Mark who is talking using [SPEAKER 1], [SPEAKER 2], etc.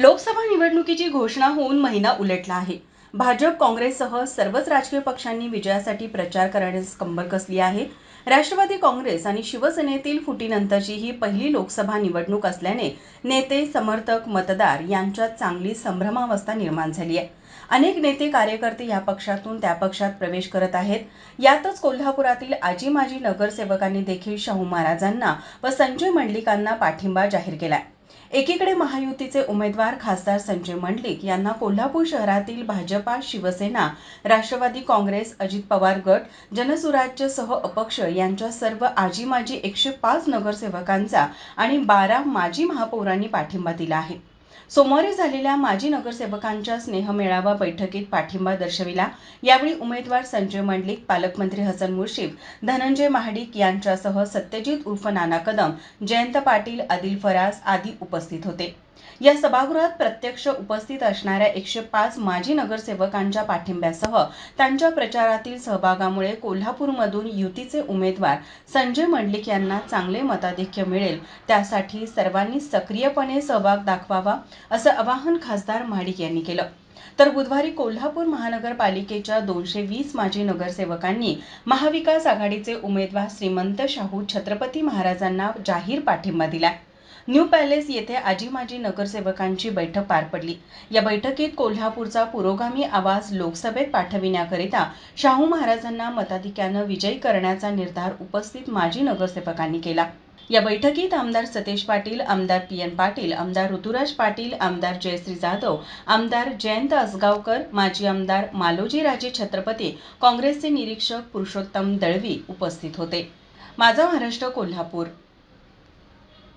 [SPEAKER 1] लोकसभा निवडणुकीची घोषणा होऊन महिना उलटला आहे. भाजप काँग्रेससह सर्वच राजकीय पक्षांनी विजयासाठी प्रचार करण्यास कंबर कसली आहे? राष्ट्रवादी काँग्रेस आणि शिवसेनेतील फुटीनंतरची ही पहिली लोकसभा निवडणूक असल्याने नेते समर्थक मतदार यांच्यात चांगली संभ्रमावस्था निर्माण झाली आहे. अनेक नेते कार्यकर्ते या पक्षातून त्या पक्षात प्रवेश करत आहेत. यातच कोल्हापुरातील आजी माजी नगरसेवकांनी देखील शाहू महाराजांना व संजय मंडलिकांना पाठिंबा जाहीर केला आहे एकीकडे महायुतीचे उमेदवार खासदार संजय मंडलिक यांना कोल्हापूर शहरातील भाजपा शिवसेना राष्ट्रवादी काँग्रेस अजित पवार गट जनसुराज्यसह अपक्ष यांच्या सर्व आजी माजी एकशे पाच नगरसेवकांचा आणि बारा माजी महापौरांनी पाठिंबा दिला आहे. सोमवारी झालेल्या माजी नगरसेवकांच्या स्नेहमेळावा बैठकीत पाठिंबा दर्शविला. यावेळी उमेदवार संजय मंडलिक पालकमंत्री हसन मुर्शीफ धनंजय महाडिक यांच्यासह सत्यजित उर्फ नाना कदम जयंत पाटील आदिल फराज आदी उपस्थित होते. या सभागृहात प्रत्यक्ष उपस्थित असणाऱ्या एकशे पाच माजी नगरसेवकांच्या पाठिंब्यासह त्यांच्या प्रचारातील सहभागामुळे कोल्हापूरमधून युतीचे उमेदवार संजय मंडलिक यांना चांगले मताधिक्य मिळेल. त्यासाठी सर्वांनी सक्रियपणे सहभाग दाखवावा असं आवाहन खासदार महाडिक यांनी केलं. तर बुधवारी कोल्हापूर महानगरपालिकेच्या दोनशे वीस माजी नगरसेवकांनी महाविकास आघाडीचे उमेदवार श्रीमंत शाहू छत्रपती महाराजांना जाहीर पाठिंबा दिला. न्यू पॅलेस येथे आजी माजी नगरसेवकांची बैठक पार पडली. या बैठकीत कोल्हापूरचा पुरोगामी आवाज लोकसभेत पाठविण्याकरिता शाहू महाराजांना मताधिक्यानं विजयी करण्याचा निर्धार उपस्थित माजी नगरसेवकांनी केला. या बैठकीत आमदार सतेज पाटील आमदार पी एन पाटील आमदार ऋतुराज पाटील आमदार जयश्री जाधव आमदार जयंत असगावकर माजी आमदार मालोजी राजे छत्रपती काँग्रेसचे निरीक्षक पुरुषोत्तम दळवी उपस्थित होते. माझा महाराष्ट्र कोल्हापूर.